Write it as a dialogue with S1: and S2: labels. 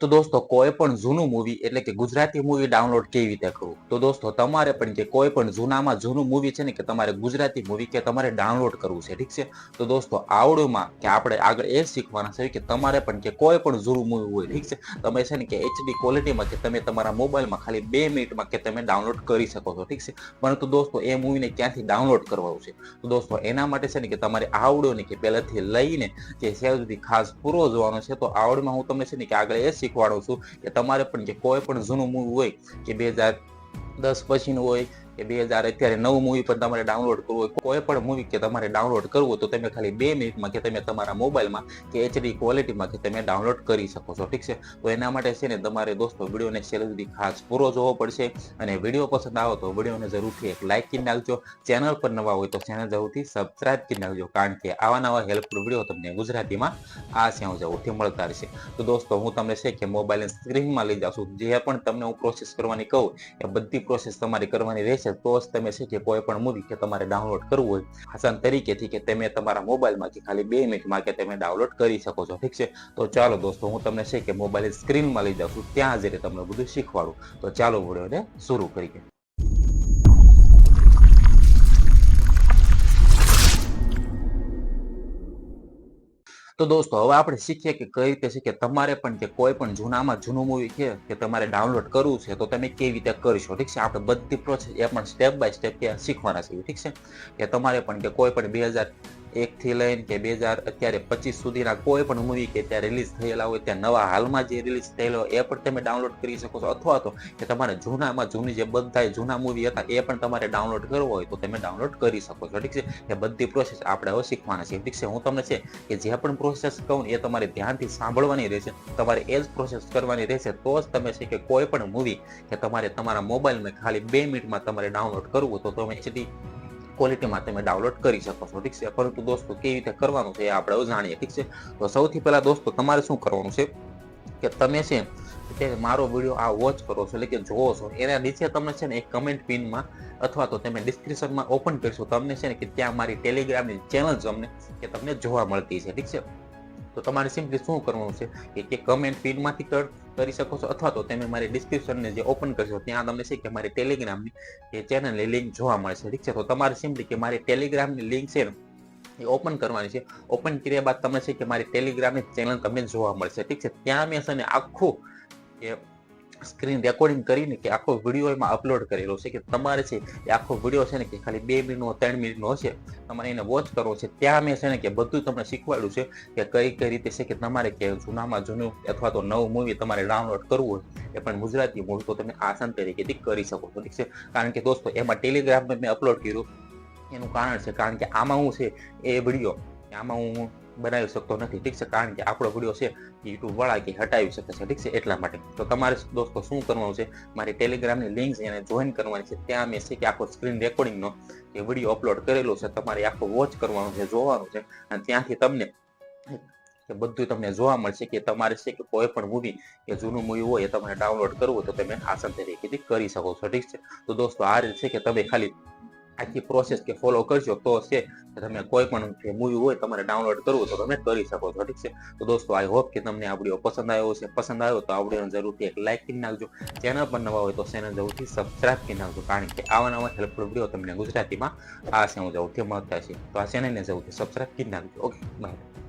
S1: તો દોસ્તો, કોઈ પણ જૂનું મૂવી એટલે કે ગુજરાતી મૂવી ડાઉનલોડ કેવી રીતે કરવું? તો દોસ્તો, તમારે પણ કે કોઈ પણ જૂનામાં જૂનું મૂવી છે ને કે તમારે ગુજરાતી મૂવી કે તમારે ડાઉનલોડ કરવું છે, ઠીક છે? તો દોસ્તો, આવડોમાં કે આપણે આગળ એ શીખવાના છે કે તમારે પણ કે કોઈ પણ જૂનું મૂવી હોય, ઠીક છે? તમે છે ને કે એચડી ક્વોલિટીમાં કે તમે તમારા મોબાઈલમાં ખાલી બે મિનિટમાં કે તમે ડાઉનલોડ કરી શકો છો, ઠીક છે? પરંતુ દોસ્તો, એ મૂવીને ક્યાંથી ડાઉનલોડ કરવાનું છે? તો દોસ્તો, એના માટે છે ને કે તમારે આવડો ને કે પહેલાથી લઈને કે સેવ સુધી ખાસ પૂરો જોવાનો છે, તો આવડમાં હું તમને છે ને કે આગળ એ શીખવાડું છું કે તમારે પણ કે કોઈ પણ જૂનું મૂવી હોય કે બે હજાર દસ પછીનું હોય કે બે હજાર અત્યારે નવું મૂવી પણ તમારે ડાઉનલોડ કરવું હોય, કોઈ પણ મૂવી કે તમારે ડાઉનલોડ કરવું હોય તો તમે ખાલી બે મિનિટમાં કે તમે તમારા મોબાઈલમાં કે એચડી ક્વોલિટીમાં કે તમે ડાઉનલોડ કરી શકો છો. ઠીક છે? તો એના માટે છે ને તમારે દોસ્તો વિડીયોને છેલ્લે સુધી ખાસ પૂરો જોવો પડશે અને વીડિયો પસંદ આવે તો વિડીયોને જરૂરથી એક લાઇક કરી નાખજો. ચેનલ પર નવા હોય તો ચેનલ જરૂરથી સબસ્ક્રાઇબ કરી નાખજો કારણ કે આવા નવા હેલ્પફુલ વીડિયો તમને ગુજરાતીમાં આ સેવ જરૂરથી મળતા રહેશે. તો દોસ્તો હું તમને છે કે મોબાઈલની સ્ક્રીનમાં લઈ જાઉં છું. જે પણ તમને હું પ્રોસેસ કરવાની કહું એ બધી પ્રોસેસ તમારી કરવાની રહેશે. તો જ તમે છે કે કોઈ પણ મૂવી કે તમારે ડાઉનલોડ કરવું હોય આસાન તરીકેથી કે તમે તમારા મોબાઈલમાં કે ખાલી બે મિનિટમાં કે તમે ડાઉનલોડ કરી શકો છો, ઠીક છે? તો ચાલો દોસ્તો, હું તમને છે કે મોબાઈલ સ્ક્રીનમાં લઈ જાઉં છું, ત્યાં જઈને તમને બધું શીખવાડું. તો ચાલો વિડીયોને શરૂ કરીએ. તો દોસ્તો, હવે આપણે શીખીએ કે કઈ રીતે શીખીએ. તમારે પણ કે કોઈ પણ જૂનામાં જૂનું મૂવી છે કે તમારે ડાઉનલોડ કરવું છે, તો તમે કેવી રીતે કરશો? ઠીક છે? આપણે બધી પ્રોસેસ એ પણ સ્ટેપ બાય સ્ટેપ ત્યાં શીખવાના છીએ ઠીક છે? કે તમારે પણ કે કોઈ પણ બે હજાર એક થી લઈને કે બે હજાર અત્યારે પચીસ સુધીના કોઈ પણ મૂવી કે ત્યાં રિલીઝ થયેલા હોય, ત્યાં નવા હાલમાં જે રિલીઝ થયેલો એ પણ તમે ડાઉનલોડ કરી શકો છો. અથવા તો કે તમારે જૂનામાં જૂની જે બધા જૂના મૂવી હતા, એ પણ તમારે ડાઉનલોડ કરવો હોય, તો તમે ડાઉનલોડ કરી શકો છો. ઠીક છે? એ બધી પ્રોસેસ આપણે હવે શીખવાના છે ઠીક છે? હું તમને છે કે જે પણ પ્રોસેસ કહું એ તમારે ધ્યાનથી સાંભળવાની રહેશે. તમારે એ જ પ્રોસેસ કરવાની રહેશે, તો જ તમે છે કે કોઈ પણ મૂવી કે તમારે તમારા મોબાઈલમાં ખાલી બે મિનિટમાં તમારે ડાઉનલોડ કરવું તો તમે એચડી ક્વોલિટીમાં તમે ડાઉનલોડ કરી શકો છો, ઠીક છે? પરંતુ દોસ્તો, કેવી રીતે કરવાનું છે એ આપણે જાણીએ, ઠીક છે? તો સૌથી પહેલાં દોસ્તો, તમારે શું કરવાનું છે કે તમે છે તે મારો વીડિયો આ વોચ કરો છો, એટલે કે જોવો છો, એના નીચે તમને છે ને એક કમેન્ટ પિનમાં અથવા તો તમે ડિસ્ક્રિપ્શનમાં ઓપન કરશો, તમને છે ને કે ત્યાં મારી ટેલિગ્રામની ચેનલ તમને કે તમને જોવા મળતી છે, ઠીક છે? તો તમારે સિમ્પલી શું કરવાનું છે કે કમેન્ટ ફીડમાંથી કરી શકો છો અથવા તો તમે મારી ડિસ્ક્રિપ્શનને જે ઓપન કરશો ત્યાં તમને છે કે મારી ટેલિગ્રામની એ ચેનલની લિંક જોવા મળશે, ઠીક છે? તો તમારે સિમ્પલી કે મારી ટેલિગ્રામની લિંક છે એ ઓપન કરવાની છે. ઓપન કર્યા બાદ તમને છે કે મારી ટેલિગ્રામની ચેનલ તમને જોવા મળશે, ઠીક છે? ત્યાં મેં છે ને આખું કે સ્ક્રીન રેકોર્ડિંગ કરીને કે આખો વીડિયો એમાં અપલોડ કરેલો છે કે તમારે છે એ આખો વીડિયો છે ને કે ખાલી બે મિનિટનો, ત્રણ મિનિટનો હશે. તમારે એને વોચ કરવો છે. ત્યાં મેં છે ને કે બધું તમને શીખવાડ્યું છે કે કઈ કઈ રીતે છે કે તમારે કે જૂનામાં જૂનું અથવા તો નવું મૂવી તમારે ડાઉનલોડ કરવું હોય એ પણ ગુજરાતી મૂવી તો તમે આસાન તરીકેથી કરી શકો છો. ઠીક છે? કારણ કે દોસ્તો, એમાં ટેલિગ્રામ મેં અપલોડ કર્યું. એનું કારણ છે, કારણ કે આમાં હું છે એ વીડિયો આમાં હું બનાવી શકતો નથી. ઠીક છે? કારણ કે આપણો વીડિયો છે યુટ્યુબ વાળા કે હટાવી શકે છે. ઠીક છે? એટલા માટે. તો તમારે દોસ્તો, શું કરવાનું છે? મારી ટેલિગ્રામની લિંક એને જોઈન કરવાની છે. ત્યાં મેં છે કે આખો સ્ક્રીન રેકોર્ડિંગનો એ વીડિયો અપલોડ કરેલો છે. તમારે આખો વોચ કરવાનું છે, જોવાનું છે. અને ત્યાંથી તમને કે બધું તમને જોવા મળશે કે તમારે છે કે કોઈ પણ મૂવી કે જૂનું મૂવી હોય એ તમારે ડાઉનલોડ કરવું તો તમે આસાન તરીકેથી કરી શકો છો. ઠીક છે? તો દોસ્તો, આ રીતે છે કે તમે ખાલી આખી પ્રોસેસ કે ફોલો કરશો તો છે. તમે કોઈ પણ મૂવી હોય તમારે ડાઉનલોડ કરવું તો તમે કરી શકો છો, ઠીક છે? તો દોસ્તો આઈ હોપ કે તમને આ વીડિયો પસંદ આવ્યો છે પસંદ આવ્યો તો આ વિડીયોને જરૂરથી એક લાઇક કરી નાખજો. ચેનલ પર નવા હોય તો ચેનલ જરૂરથી સબસ્ક્રાઇબ કરી નાખજો, કારણ કે આવા નવા હેલ્પફુલ વીડિયો તમને ગુજરાતીમાં આ સેવ જરૂરથી મળતા છે તો આ ચેનલને જરૂરથી સબસ્ક્રાઇબ કરી નાખજો. Okay bye